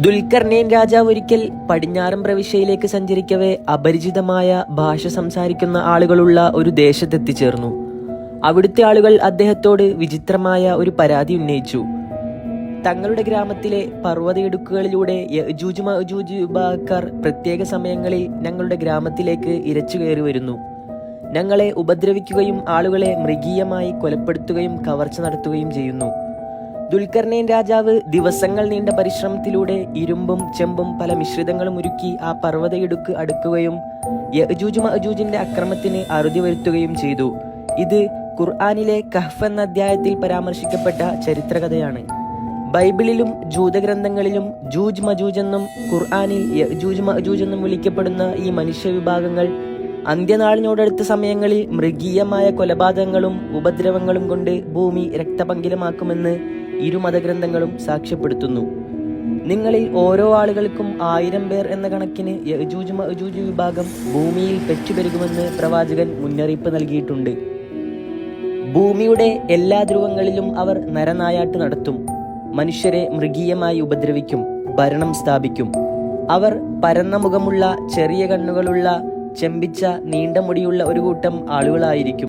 ദുൽഖർനേൻ രാജാവ് ഒരിക്കൽ പടിഞ്ഞാറൻ പ്രവിശ്യയിലേക്ക് സഞ്ചരിക്കവേ അപരിചിതമായ ഭാഷ സംസാരിക്കുന്ന ആളുകളുള്ള ഒരു ദേശത്തെത്തിച്ചേർന്നു. അവിടുത്തെ ആളുകൾ അദ്ദേഹത്തോട് വിചിത്രമായ ഒരു പരാതി ഉന്നയിച്ചു. തങ്ങളുടെ ഗ്രാമത്തിലെ പർവതയിടുക്കുകളിലൂടെ വിഭാഗക്കാർ പ്രത്യേക സമയങ്ങളിൽ ഞങ്ങളുടെ ഗ്രാമത്തിലേക്ക് ഇരച്ചു കയറി വരുന്നു. ഞങ്ങളെ ഉപദ്രവിക്കുകയും ആളുകളെ മൃഗീയമായി കൊലപ്പെടുത്തുകയും കവർച്ച നടത്തുകയും ചെയ്യുന്നു. ദുൽഖർനൈൻ രാജാവ് ദിവസങ്ങൾ നീണ്ട പരിശ്രമത്തിലൂടെ ഇരുമ്പും ചെമ്പും പല മിശ്രിതങ്ങളും ഒരുക്കി ആ പർവതയിടുക്ക് അടുക്കുകയും യജൂജ് മഅജൂജിന്റെ അക്രമത്തിന് അറുതി വരുത്തുകയും ചെയ്തു. ഇത് ഖുർആാനിലെ കഹ്ഫ് എന്ന അധ്യായത്തിൽ പരാമർശിക്കപ്പെട്ട ചരിത്രകഥയാണ്. ബൈബിളിലും ജൂതഗ്രന്ഥങ്ങളിലും ജൂജ് മജൂജ് എന്നും ഖുർആാനിൽ യജൂജ് മജൂജ് എന്നും വിളിക്കപ്പെടുന്ന ഈ മനുഷ്യ വിഭാഗങ്ങൾ അന്ത്യനാളിനോടടുത്ത സമയങ്ങളിൽ മൃഗീയമായ കൊലപാതകങ്ങളും ഉപദ്രവങ്ങളും കൊണ്ട് ഭൂമി രക്തപങ്കിലമാക്കുമെന്ന് ഇരു മതഗ്രന്ഥങ്ങളും സാക്ഷ്യപ്പെടുത്തുന്നു. നിങ്ങളിൽ ഓരോ ആളുകൾക്കും ആയിരം പേർ എന്ന കണക്കിന് വിഭാഗം ഭൂമിയിൽ പെറ്റുപെരുകുമെന്ന് പ്രവാചകൻ മുന്നറിയിപ്പ് നൽകിയിട്ടുണ്ട്. ഭൂമിയുടെ എല്ലാ ധ്രുവങ്ങളിലും അവർ നരനായാട്ട് നടത്തും. മനുഷ്യരെ മൃഗീയമായി ഉപദ്രവിക്കും ഭരണം സ്ഥാപിക്കും. അവർ പരന്ന മുഖമുള്ള ചെറിയ കണ്ണുകളുള്ള ചെമ്പിച്ച നീണ്ട മുടിയുള്ള ഒരു കൂട്ടം ആളുകളായിരിക്കും.